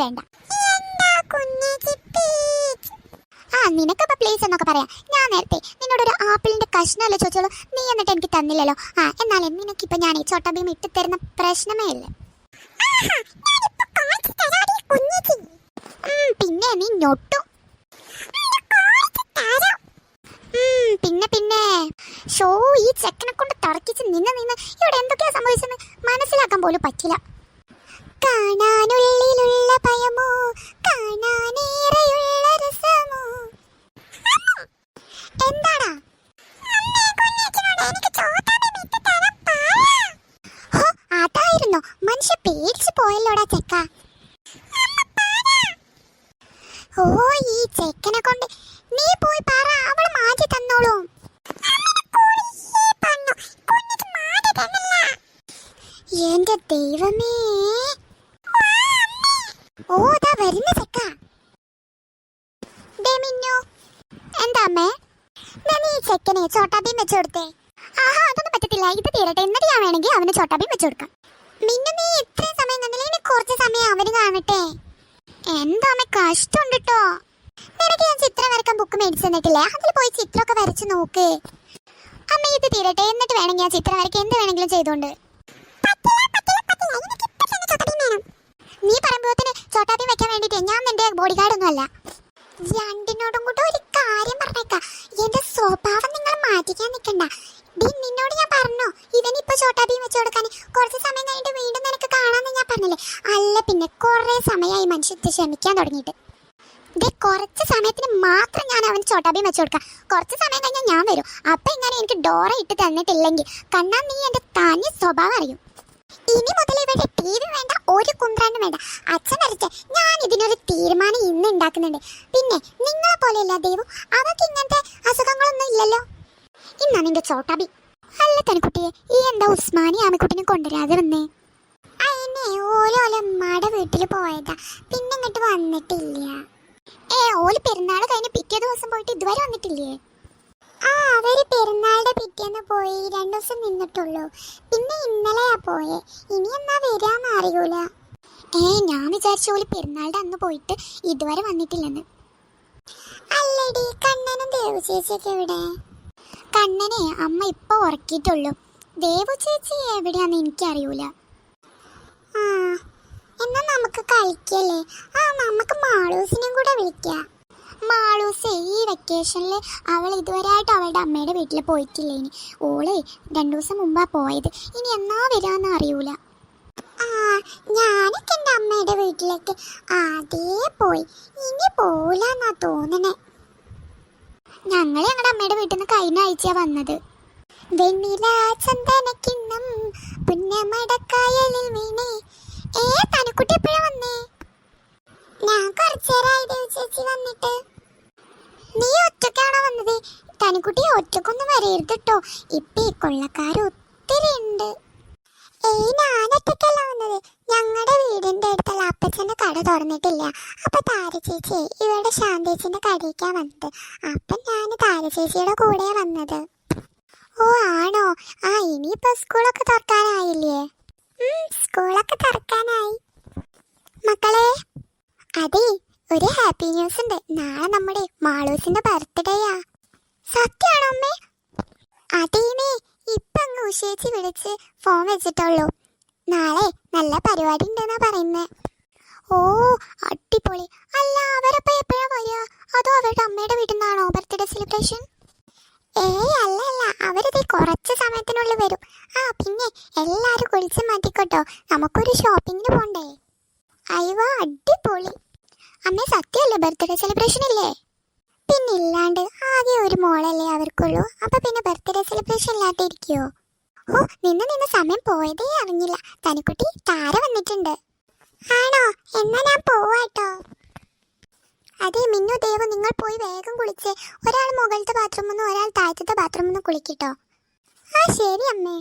വേണ്ട. ആ നിനക്കപ്പോ പ്ലീസ് എന്നൊക്കെ പറയാം. ഞാൻ നേരത്തെ നിന്നോട് ഒരു ആപ്പിളിന്റെ കഷ്ണമല്ലേ ചോദിച്ചോളൂ നീ എന്നിട്ട് എനിക്ക് തന്നില്ലല്ലോ. ആ എന്നാലേ നിനക്കിപ്പോ ഞാൻ ഈ ചോട്ടാ ഭീം ഇട്ട് തരുന്ന പ്രശ്നമേ ഇല്ല. പിന്നെ നീ ഞൊട്ടു. പിന്നെ പിന്നെ. ഷോ ഈ ചെക്കനെ കൊണ്ട് തറക്കിച്ച് നിന്ന് നിന്ന് ഇവിടെ എന്തൊക്കെയാ സംഭവിച്ചെന്ന് മനസ്സിലാക്കാൻ പോലും പറ്റില്ല. കാണാനുള്ളിലുള്ള ഭയമോ കാണാനേറെയുള്ള രസമോ? എന്താടാ? അതായിരുന്നോ. മനുഷ്യ പേടിച്ചു പോയല്ലോടാ ചെക്ക. ഓ ഈ ചെക്കനെ കൊണ്ട് നീ പോയി പറ ഓ വരുന്ന ചെക്ക. ദേ മിന്നു. എന്താ അമ്മേ? ഞാൻ ഈ ചെക്കനെ ചോട്ടാബീം വെച്ചു കൊടുത്തേ. ആഹാ അതൊന്നും പറ്റത്തില്ല. ഇത് തീരട്ടെ. എന്നിട്ട് ഞാൻ വേണമെങ്കിൽ അവന് ചോട്ടാബീം വെച്ചു കൊടുക്കാം. മിന്നു നീ ഇത്രയും സമയം കണ്ടില്ല ഇനി കുറച്ച് സമയം അവന് കാണട്ടെ. എന്താ അമ്മ കഷ്ടമുണ്ട് കേട്ടോ നിനക്ക് ഞാൻ ചിത്രം വരക്കാൻ ബുക്ക് മേടിച്ചു തന്നിട്ടില്ലേ? അതിൽ പോയി ചിത്രമൊക്കെ വരച്ച് നോക്ക്. അമ്മ ഇത് തീരട്ടെ. എന്നിട്ട് വേണമെങ്കിൽ ഞാൻ ചിത്രം വരയ്ക്ക്. എന്ത് വേണമെങ്കിലും ചെയ്തോണ്ട്. നീ മാറ്റിക്കാൻ നിൽക്കണ്ട. ഭീം നിന്നോട് ഞാൻ പറഞ്ഞു ഇവനിപ്പോ ഭീം വെച്ചു കൊടുക്കാൻ കുറച്ച് സമയം കഴിഞ്ഞിട്ട് വീണ്ടും നിനക്ക് കാണാന്ന് ഞാൻ പറഞ്ഞില്ലേ? അല്ല പിന്നെ കുറെ സമയമായി മനുഷ്യത്ത് ക്ഷമിക്കാൻ തുടങ്ങിയിട്ട്. ഇതേ കുറച്ച് സമയത്തിന് മാത്രം ഞാൻ അവന് ഭീം വെച്ചു കൊടുക്കാം. കുറച്ച് സമയം കഴിഞ്ഞാൽ ഞാൻ വരും. അപ്പൊ ഇങ്ങനെ എനിക്ക് ഡോറ ഇട്ട് തന്നിട്ടില്ലെങ്കിൽ കണ്ണാ നീ എന്റെ തനി സ്വഭാവം അറിയും. ഇനി മുതൽ ഇവിടെ ടി വി വേണ്ട ഒരു കുന്ത്രാനും വേണ്ട. അച്ഛൻ വരട്ടെ ഞാൻ ഇതിനൊരു തീരുമാനം ഇന്ന് ഉണ്ടാക്കുന്നുണ്ട്. പിന്നെ നിങ്ങളെ പോലെയല്ല ദൈവം അവർക്ക് ഇങ്ങനത്തെ അസുഖങ്ങളൊന്നും ഇല്ലല്ലോ. ഇന്നാ നിന്റെ ചോട്ടാബി. അല്ല തനിക്കുട്ടിയെ ഈ എന്താ ഉസ്മാനി ആമക്കുട്ടിനെ കൊണ്ടുവരാതെ വന്നേ അയന്നെ ഓരോലെ ഉമ്മയുടെ വീട്ടിൽ പോയതാ. പിന്നെ ഇങ്ങോട്ട് വന്നിട്ടില്ല. ഏ ഓൽ പെരുന്നാൾ കഴിഞ്ഞ് പിറ്റേ ദിവസം പോയിട്ട് ഇതുവരെ വന്നിട്ടില്ലേ? ആ അവർ പെരുന്നാളുടെ പിറ്റേന്ന് പോയി രണ്ടു ദിവസം നിന്നിട്ടുള്ളൂ. പിന്നെ ഇന്നലെയാ പോയെ. ഇനി എന്നാ വരാന്ന് അറിയൂല. ഏ ഞാൻ വിചാരിച്ച ഓൽ പെരുന്നാളുടെ അന്ന് പോയിട്ട് ഇതുവരെ വന്നിട്ടില്ലെന്ന്. അല്ലടി കണ്ണനും ദേവു ചേച്ചിയൊക്കെ എവിടെ? കണ്ണനെ അമ്മ ഇപ്പൊ ഉറക്കിയിട്ടുള്ളൂ. ദേവു ചേച്ചി എവിടെയാന്ന് എനിക്കറിയൂല. ആ എന്നാ നമുക്ക് കളിക്കല്ലേ? ആ നമുക്ക് മാളൂസിനെയും കൂടെ വിളിക്കാം. മാളൂസേ ഈ വെക്കേഷനിൽ അവൾ ഇതുവരെയായിട്ട് അവളുടെ അമ്മയുടെ വീട്ടിൽ പോയിട്ടില്ല ഇനി? ഓളെ രണ്ടു ദിവസം മുമ്പാ പോയത്. ഇനി എന്നാ വരാന്ന് അറിയൂല. ആ ഞാനൊക്കെ എന്റെ അമ്മയുടെ വീട്ടിലേക്ക് ആദ്യേ പോയി. ഇനി പോലാന്നാ തോന്നണേ. ഞങ്ങൾ ഞങ്ങളുടെ അമ്മയുടെ വീട്ടിൽ നിന്ന് കഴിഞ്ഞ ആഴ്ചയാണ് വന്നത്. വെണ്ണില ചന്ദനക്കിണ്ണം പുന്നമടക്കായലിൽ വീണേ. ഏ തനുക്കുട്ടി എപ്പോഴാ വന്നേ? ഞാൻ കുറച്ചേരായി ദേവി ചേച്ചി വന്നിട്ട്. നീ ഒറ്റക്കാണോ വന്നത്? തനുക്കുട്ടി ഒറ്റക്കൊന്നും വരരുത് കേട്ടോ ഇപ്പൊ ഈ കൊള്ളക്കാർ ഒത്തിരി ഉണ്ട് ഏയ് ഞാൻ ഒറ്റക്കല്ല വന്നത്. തുറന്നിട്ടില്ല. അപ്പൊ താര ചേച്ചി ഇവിടെ ശാന്തേച്ചിന്റെ കടിയിക്കാൻ വന്നത്. അപ്പൊ ഞാൻ താര ചേച്ചിയുടെ കൂടെ വന്നത്. ഓ ആണോ? ആ ഇനിയിപ്പോ സ്കൂളൊക്കെ തുറക്കാനായില്ലേ? സ്കൂളൊക്കെ തുറക്കാനായി. മക്കളെ അതെ ഒരു ഹാപ്പി ന്യൂസ് ഉണ്ട്. നാളെ നമ്മുടെ മാളൂസിന്റെ ബർത്ത്ഡേയാ സത്യാണോ അമ്മേ? അതേനേ ഇപ്പൊ അങ്ങ് ഉഷേച്ചി വിളിച്ച് ഫോൺ വെച്ചിട്ടുള്ളൂ. നാളെ നല്ല പരിപാടി ഉണ്ടെന്നാ പറയുന്നേ. ഓ അടിപൊളി. അല്ല അവരപ്പോ എപ്പോഴാ വരിക? അതോ അവരുടെ അമ്മയുടെ വീട്ടിൽ നിന്നാണോ ബർത്ത്ഡേ സെലിബ്രേഷൻ ഏയ് അല്ല അല്ല. അവരിത് കുറച്ച് സമയത്തിനുള്ളിൽ വരും. ആ പിന്നെ എല്ലാവരും കുളിച്ച് മാറ്റിക്കോട്ടോ. നമുക്കൊരു ഷോപ്പിങ്ങിന് പോണ്ടേ. അയ്യോ അടിപൊളി. അമ്മ സത്യമല്ലേ ബർത്ത്ഡേ സെലിബ്രേഷൻ ഇല്ലേ? പിന്നെ ഇല്ലാണ്ട് ആകെ ഒരു മോളല്ലേ അവർക്കുള്ളൂ. അപ്പൊ പിന്നെ ബർത്ത്ഡേ സെലിബ്രേഷൻ ഇല്ലാണ്ടിരിക്കുവോ ഓ നിന്ന് നിന്ന് സമയം പോയതേ അറിഞ്ഞില്ല. തനിക്കുട്ടി താര വന്നിട്ടുണ്ട്. ആണോ? എന്നാ ഞാൻ പോവാട്ടോ. അതെ മിന്നു ദേവ് നിങ്ങൾ പോയി വേഗം കുളിച്ച്. ഒരാൾ മുകളിലത്തെ ബാത്റൂമിൽ നിന്ന് ഒരാൾ താഴത്തെ ബാത്റൂമിൽ നിന്ന് കുളിക്കട്ടോ ആ ശരി അമ്മേ.